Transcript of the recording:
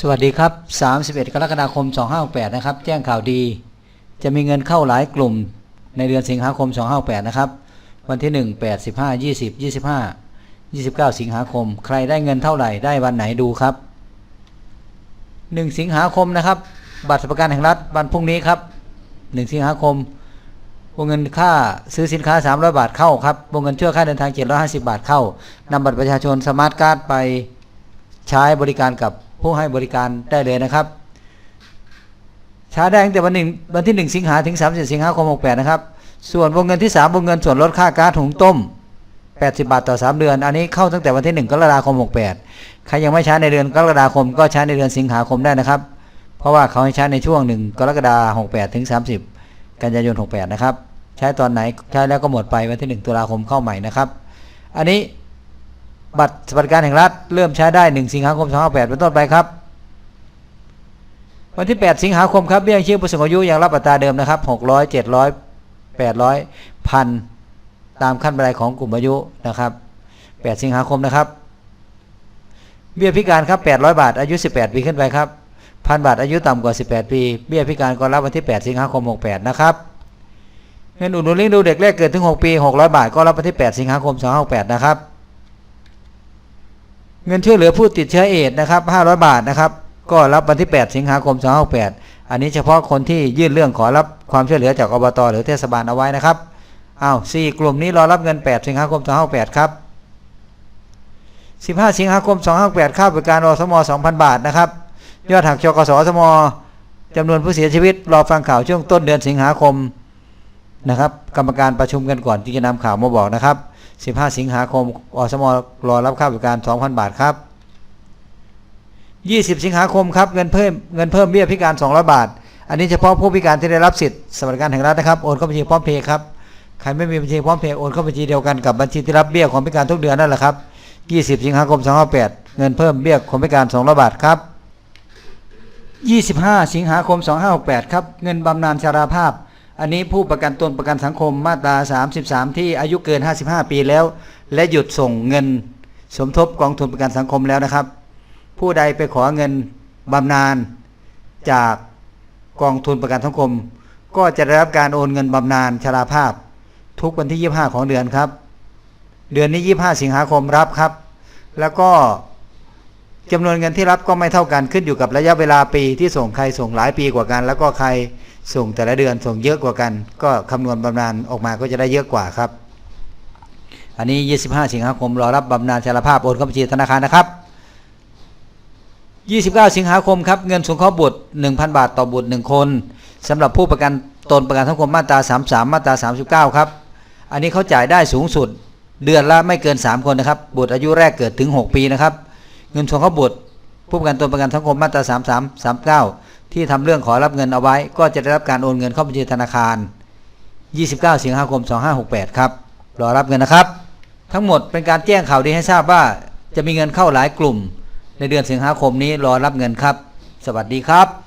สวัสดีครับ 31 กรกฎาคม 2568 นะครับ แจ้งข่าวดี จะมีเงินเข้าหลายกลุ่ม ในเดือนสิงหาคม 2568 นะครับ วันที่ 1 8 15 20 25 29 สิงหาคม ใครได้เงินเท่าไหร่ ได้วันไหนดูครับ 1 สิงหาคมนะครับ บัตรสวัสดิการแห่งรัฐวันพรุ่งนี้ครับ 1 สิงหาคม วงเงินค่าซื้อสินค้า 300 บาทเข้าครับ วงเงินช่วยค่าเดินทาง 750 บาทเข้านำบัตรประชาชนสมาร์ทการ์ดไปใช้บริการกับ ผู้ให้บริการได้เลยนะครับใช้ได้ตั้งแต่วันหนึ่งวันที่ 1 สิงหาถึง 30 สิงหาคม 68 นะครับ ส่วนวงเงินที่ 3 วงเงินส่วนลดค่าก๊าซหุงต้ม 80 บาทต่อ 3 เดือน อันนี้เข้าตั้งแต่วันที่ 1 กรกฎาคม 68 ใครยังไม่ใช้ในเดือนกรกฎาคม ก็ใช้ในเดือนสิงหาคมได้นะครับ เพราะว่าเขาให้ใช้ในช่วง 1 กรกฎาคม 68 ถึง 30 กันยายน 68 นะครับ ใช้ตอนไหน ใช้แล้วก็หมดไปวันที่ 1 ตุลาคมเข้าใหม่นะครับ อันนี้ บัตรสวัสดิการแห่งรัฐเริ่มใช้ได้ 1 สิงหาคม2568เป็นต้นไปครับ วันที่ 8 สิงหาคมครับเบี้ยยังชีพผู้สูงอายุยังรับอัตราเดิมนะครับ 600 700 800พันตามขั้นบันไดของกลุ่มอายุนะครับ 8 สิงหาคมนะครับ เบี้ยพิการครับ 800 บาทอายุ 18 ปีขึ้นไปครับพันบาทอายุต่ำกว่า 18 ปี เบี้ยพิการก็รับวันที่ 8 สิงหาคม 68 นะครับเงินอุดหนุนเลี้ยงดูเด็กแรกเกิดถึง 6 ปี 600 บาทก็รับวันที่ 8 สิงหาคม 2568 นะครับ เงินช่วยเหลือผู้ติดเชื้อเอดส์นะครับ500 บาทนะครับ ก็รับวันที่ 8 สิงหาคม 2568อันนี้เฉพาะคนที่ยื่นเรื่องขอรับความช่วยเหลือจากอบตหรือเทศบาลเอาไว้นะครับอ้าวสี่กลุ่มนี้รอรับเงิน 8 สิงหาคม 2568ครับ 15 สิงหาคม 2568ค่าบริการอสม 2,000 บาทนะครับ ยอดหักชกสสมจำนวนผู้เสียชีวิต รอฟังข่าวช่วงต้นเดือนสิงหาคมนะครับ กรรมการประชุมกันก่อนที่จะนำข่าวมาบอกนะครับ 15 สิงหาคมอสมรอรับค่าบริการ 2,000 บาทครับ 20 สิงหาคมครับเงินเพิ่มเงินเพิ่มเบี้ยพิการ 200 บาท อันนี้เฉพาะผู้พิการที่ได้รับสิทธิ์สวัสดิการแห่งรัฐนะครับโอนเข้าบัญชีพร้อมเพย์ครับใครไม่มีบัญชีพร้อมเพย์โอนเข้าบัญชีเดียวกันกับบัญชีที่รับเบี้ยของพิการทุกเดือนนั่นแหละครับ 20 สิงหาคม 2568เงินเพิ่มเบี้ยคนพิการ 200 บาทครับ 25 สิงหาคม 2568 ครับ เงินบำนาญชราภาพ อันนี้ผู้ประกันตนประกันสังคมมาตรา 33 ที่อายุเกิน 55 ปีแล้ว และหยุดส่งเงิน สมทบกองทุนประกันสังคมแล้วนะครับ ผู้ใดไปขอเงินบำนาญจากกองทุนประกันสังคม ก็จะได้รับการโอนเงินบำนาญชราภาพ ทุกวันที่ 25 ของเดือนครับ เดือนนี้ 25 สิงหาคมรับครับ แล้วก็จำนวนเงินที่รับก็ไม่เท่ากันขึ้นอยู่กับระยะเวลาปีที่ส่งใครส่งหลายปีกว่ากัน แล้วก็ใคร ส่งแต่ละเดือนส่งเยอะกว่ากัน ก็คำนวณบำนาญออกมาก็จะได้เยอะกว่าครับ อันนี้ 25 สิงหาคมรอรับบำนาญชราภาพโอนเข้าบัญชีธนาคารนะครับ 29 สิงหาคมครับเงินสงเคราะห์บุตร 1,000 บาทต่อบุตร 1 คนสำหรับผู้ประกันตนประกันสังคมมาตรา 33 มาตรา 39 ครับ อันนี้เขาจ่ายได้สูงสุด เดือนละไม่เกิน 3 คนนะครับ บุตรอายุแรกเกิดถึง 6 ปีนะครับ เงินสงเคราะห์บุตร ผู้ประกันตนประกันสังคมมาตรา 33 39 ที่ทำเรื่องขอรับเงินเอาไว้ ก็จะได้รับการโอนเงินเข้าบัญชีธนาคาร 29 สิงหาคม 2568 ครับ รอรับเงินนะครับ ทั้งหมดเป็นการแจ้งข่าวดีให้ทราบว่าจะมีเงินเข้าหลายกลุ่ม ในเดือนสิงหาคมนี้รอรับเงินครับ สวัสดีครับ